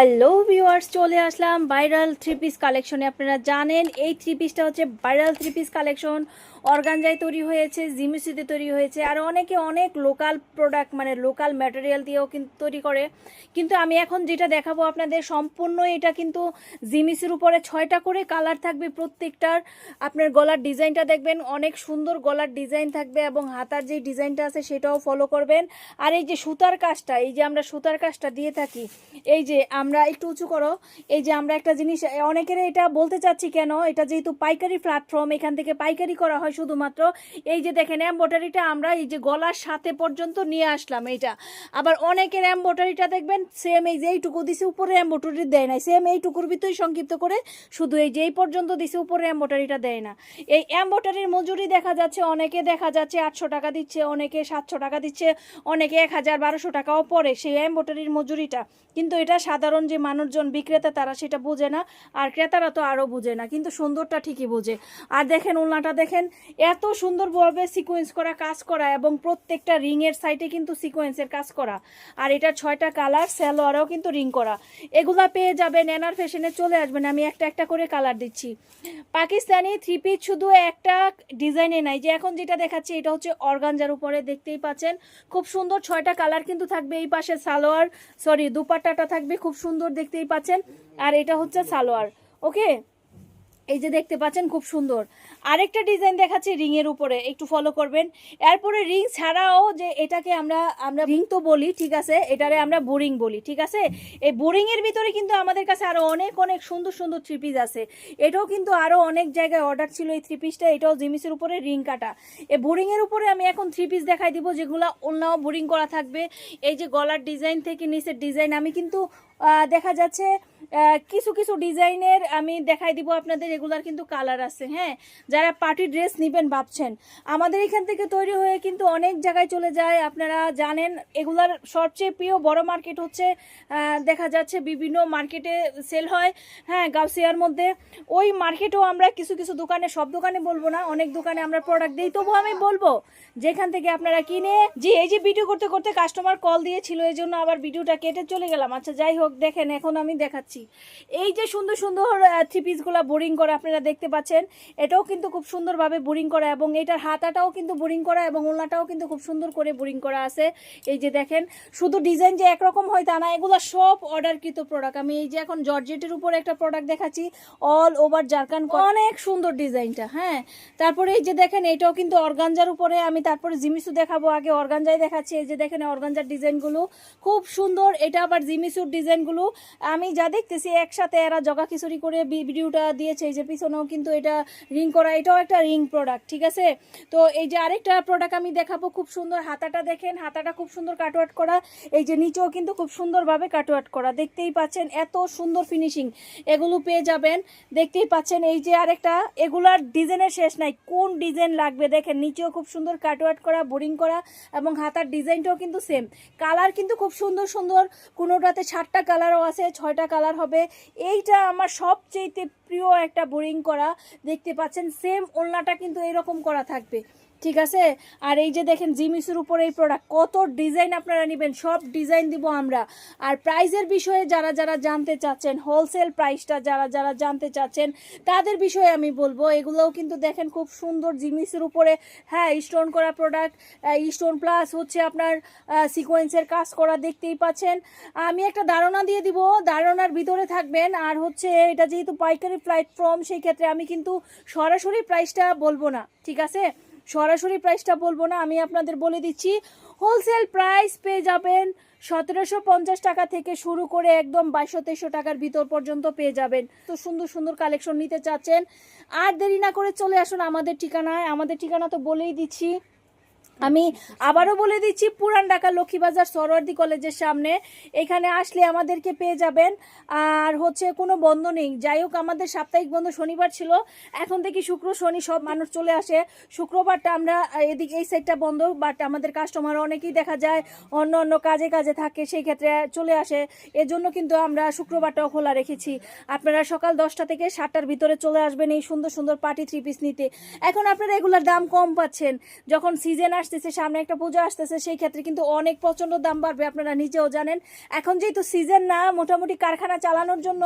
Hello viewers চলে আসলাম viral three piece কালেকশনে আপনারা জানেন, এই থ্রি পিসটা হচ্ছে ভাইরাল থ্রি পিস কালেকশন অর্গানজায় তৈরি হয়েছে, জিমিসিতে তৈরি হয়েছে, আর অনেকে অনেক লোকাল প্রোডাক্ট মানে লোকাল ম্যাটেরিয়াল দিয়েও কিন্তু তৈরি করে। কিন্তু আমি এখন যেটা দেখাবো আপনাদের, সম্পূর্ণ এটা কিন্তু জিমিসির উপরে ছয়টা করে কালার থাকবে প্রত্যেকটার। আপনার গলার ডিজাইনটা দেখবেন, অনেক সুন্দর গলার ডিজাইন থাকবে এবং হাতার যে ডিজাইনটা আছে সেটাও ফলো করবেন। আর এই যে সুতার কাজটা, এই যে আমরা সুতার কাজটা দিয়ে থাকি, এই যে আমরা একটু উঁচু করো, এই যে আমরা একটা জিনিস, অনেকের এটা বলতে চাচ্ছি কেন, এটা যেহেতু পাইকারি প্ল্যাটফর্ম এখান থেকে পাইকারি করা হয় শুধুমাত্র এই যে দেখেন এম্বোটারিটা আমরা এই যে গলার সাথে পর্যন্ত নিয়ে আসলাম এইটা। আবার অনেকের এম্বোটারিটা দেখবেন সেম এই যে এইটুকু দিছে, উপরে এম্বোটারি দেয় না সেম এইটুকুর ভিতরে সংক্ষিপ্ত করে শুধু এই যে এই পর্যন্ত দিছে, উপরে এম্বোটারিটা দেয় না। এই এম্বোটারির মজুরি দেখা যাচ্ছে, অনেকে দেখা যাচ্ছে আটশো টাকা দিচ্ছে, অনেকে সাতশো টাকা দিচ্ছে, অনেকে এক হাজার বারোশো টাকাও পড়ে সেই এম্বোটারির মজুরিটা। কিন্তু এটা সাধারণ যে মানুষজন বিক্রেতা, তারা সেটা বোঝে না, আর ক্রেতারা তো আরও বোঝে না। কিন্তু সুন্দরটা ঠিকই বোঝে। আর দেখেন ওলনাটা দেখেন এত সুন্দরভাবে সিকোয়েন্স করা, কাজ করা এবং প্রত্যেকটা রিংয়ের সাইডে কিন্তু সিকোয়েন্সের কাজ করা। আর এটা ছয়টা কালার স্যালোয়ারেও কিন্তু রিং করা। এগুলা পেয়ে যাবেন এনার ফ্যাশনে চলে আসবেন। আমি একটা একটা করে কালার দিচ্ছি। পাকিস্তানি থ্রি পিস শুধু একটা ডিজাইনে নাই, যে এখন যেটা দেখাচ্ছি, এটা হচ্ছে অর্গানজার উপরে, দেখতেই পাচ্ছেন। খুব সুন্দর ছয়টা কালার কিন্তু থাকবে এই পাশে, সালোয়ার সরি দুপাট্টাটা থাকবে, খুব সুন্দর দেখতেই পাচ্ছেন। আর এটা হচ্ছে সালোয়ার ওকে এই যে দেখতে পাচ্ছেন, খুব সুন্দর। আরেকটা ডিজাইন দেখাচ্ছি রিং এর উপরে, একটু ফলো করবেন। এরপরে রিং ছাড়াও যে এটাকে আমরা আমরা রিং তো বলি, ঠিক আছে? এটারে আমরা বোরিং বলি, ঠিক আছে? এই বোরিং এর ভিতরে কিন্তু আমাদের কাছে আরও অনেক অনেক সুন্দর সুন্দর থ্রি পিস আছে। এটাও কিন্তু আরও অনেক জায়গায় অর্ডার ছিল এই থ্রি পিসটা এটাও জিমিসের উপরে রিং কাটা। এই বোরিং এর উপরে আমি এখন থ্রি পিস দেখাই দিব, যেগুলো অন্যও বোরিং করা থাকবে। এই যে গলার ডিজাইন থেকে নিচের ডিজাইন আমি কিন্তু দেখা যাচ্ছে কিছু কিছু ডিজাইনের আমি দেখাই দিব আপনাদের, এগুলার কিন্তু কালার আছে হ্যাঁ? যারা পার্টি ড্রেস নেবেন ভাবছেন, আমাদের এখান থেকে তৈরি হয়ে কিন্তু অনেক জায়গায় চলে যায়। আপনারা জানেন, এগুলার সবচেয়ে প্রিয় বড় মার্কেট হচ্ছে দেখা যাচ্ছে বিভিন্ন মার্কেটে সেল হয় হ্যাঁ গাউসিয়ার মধ্যে। ওই মার্কেটেও আমরা কিছু কিছু দোকানে, সব দোকানে বলব না, অনেক দোকানে আমরা প্রোডাক্ট দিই। তবুও আমি বলব, যেখান থেকে আপনারা কিনে, জি, এই যে ভিডিও করতে করতে কাস্টমার কল দিয়েছিল এই জন্য আবার ভিডিওটা কেটে চলে গেলাম। আচ্ছা যাই হোক, দেখেন, এখন আমি দেখাচ্ছি। এই যে সুন্দর সুন্দর থ্রি পিসগুলো বোরিং করা আপনারা দেখতে পাচ্ছেন, এটাও কিন্তু খুব সুন্দরভাবে বোরিং করা এবং এটার হাতাটাও কিন্তু বোরিং করা এবং ওলনাটাও কিন্তু খুব সুন্দর করে বোরিং করা আছে। এই যে দেখেন, শুধু ডিজাইন যে একরকম হয় তা না, এগুলো সব অর্ডারকৃত প্রোডাক্ট আমি এই যে এখন জর্জেটের উপর একটা প্রোডাক্ট দেখাচ্ছি অল ওভার জারকান অনেক সুন্দর ডিজাইনটা হ্যাঁ। তারপরে এই যে দেখেন, এটাও কিন্তু অর্গানজার উপরে। আমি তারপরে জিমিসু দেখাবো আগে অর্গানজাই দেখাচ্ছি। এই যে দেখেন অর্গানজার ডিজাইনগুলো খুব সুন্দর। এটা আবার জিমিসুর ডিজাইনগুলো আমি যা দেখতেছি একসাথে এরা জগা খিচুড়ি করে ভিডিওটা দিয়েছে। এই যে পিছনেও কিন্তু এটা রিং করা, এটাও একটা রিং প্রোডাক্ট ঠিক আছে? তো এই যে আরেকটা প্রোডাক্ট আমি দেখাবো খুব সুন্দর হাতাটা দেখেন, হাতাটা খুব সুন্দর কাটওয়াট করা, এই যে নিচেও কিন্তু খুব সুন্দরভাবে কাটওয়াট করা। দেখতেই পাচ্ছেন এত সুন্দর ফিনিশিং এগুলো পেয়ে যাবেন। দেখতেই পাচ্ছেন এই যে আরেকটা, এগুলার ডিজাইনের শেষ নাই, কোন ডিজাইন লাগবে দেখেন, নিচেও খুব সুন্দর কাটওয়াট করা বোরিং করা এবং হাতার ডিজাইনটাও কিন্তু সেম কালার কিন্তু খুব সুন্দর সুন্দর, কোনোটাতে সাতটা কালারও আছে, ছয়টা কালার হবে। এইটা আমার সবচেয়ে প্রিয় একটা বোরিং করা। দেখতে পাচ্ছেন সেম ওলনাটা কিন্তু এরকম করা থাকবে। ঠিক আছে? আর এই যে দেখেন, জিমিসের উপর এই প্রোডাক্ট কত ডিজাইন আপনারা নেবেন, সব ডিজাইন দিব আমরা। আর প্রাইজের বিষয়ে যারা যারা জানতে চাচ্ছেন হোলসেল প্রাইসটা যারা যারা জানতে চাচ্ছেন, তাদের বিষয়ে আমি বলব। এগুলোও কিন্তু দেখেন খুব সুন্দর জিমিসের উপরে হ্যাঁ স্টোন করা প্রোডাক্ট স্টোন প্লাস হচ্ছে আপনার সিকোয়েন্সের কাজ করা দেখতেই পাচ্ছেন। আমি একটা ধারণা দিয়ে দিব, ধারণার ভিতরে থাকবেন। আর হচ্ছে এটা যেহেতু পাইকারি প্ল্যাটফর্ম সেই ক্ষেত্রে আমি কিন্তু সরাসরি প্রাইসটা বলব না, ঠিক আছে? সরাসরি প্রাইসটা বলব না, আমি আপনাদের বলে দিচ্ছি হোলসেল প্রাইস পেয়ে যাবেন সতেরোশো পঞ্চাশ টাকা থেকে শুরু করে একদম বাইশশো তেইশশো টাকার ভিতর পর্যন্ত পেয়ে যাবেন। তো সুন্দর সুন্দর কালেকশন নিতে চাচ্ছেন। আর দেরি না করে চলে আসুন আমাদের ঠিকানায়। আমাদের ঠিকানা তো বলেই দিচ্ছি। আমি আবারও বলে দিচ্ছি, পুরান ঢাকা লক্ষ্মীবাজার সরোয়ার্দি কলেজের সামনে। এখানে আসলে আমাদেরকে পেয়ে যাবেন। আর হচ্ছে কোনো বন্ধ নেই। যাই হোক, আমাদের সাপ্তাহিক বন্ধ শনিবার ছিল। এখন থেকে শুক্র, শনি সব মানুষ চলে আসে। শুক্রবারটা আমরা এদিকে এই সাইডটা বন্ধ বাট আমাদের কাস্টমার অনেকেই দেখা যায়, অন্য অন্য কাজে কাজে থাকে, সেই ক্ষেত্রে চলে আসে। এজন্য কিন্তু আমরা শুক্রবারটাও খোলা রেখেছি। আপনারা সকাল দশটা থেকে সাতটার ভিতরে চলে আসবেন এই সুন্দর সুন্দর পার্টি থ্রি পিস নিতে। এখন আপনারা এগুলোর দাম কম পাচ্ছেন। যখন সিজন আসছে আসতেছে, সামনে একটা পূজা আসতেছে, সেই ক্ষেত্রে কিন্তু অনেক প্রচণ্ড দাম বাড়বে, আপনারা নিজেও জানেন। এখন যেহেতু সিজন না, মোটামুটি কারখানা চালানোর জন্য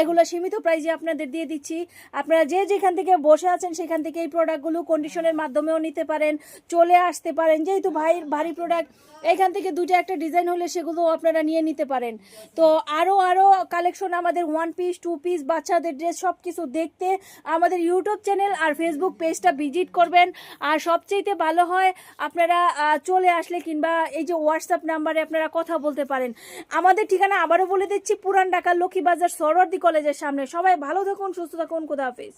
এগুলো সীমিত প্রাইজে আপনাদের দিয়ে দিচ্ছি। আপনারা যে যেখান থেকে বসে আছেন, সেখান থেকে এই প্রোডাক্টগুলো কন্ডিশনের মাধ্যমেও নিতে পারেন, চলে আসতে পারেন। যেহেতু ভাই ভারী প্রোডাক্ট এখান থেকে দুটো একটা ডিজাইন হলে সেগুলো আপনারা নিয়ে নিতে পারেন। তো আরও আরও কালেকশন আমাদের ওয়ান পিস টু পিস বাচ্চাদের ড্রেস সব কিছু দেখতে আমাদের ইউটিউব চ্যানেল আর ফেসবুক পেজটা ভিজিট করবেন। আর সবচেয়ে ভালো হয় আপনারা চলে আসলে কিংবা এই যে হোয়াটসঅ্যাপ নাম্বারে আপনারা কথা বলতে পারেন। আমাদের ঠিকানা আবারও বলে দিচ্ছি, পুরান ঢাকার লক্ষ্মীবাজার সরওয়ার্দি কলেজের সামনে। সবাই ভালো থাকুন, সুস্থ থাকুন, খুদা হাফিজ।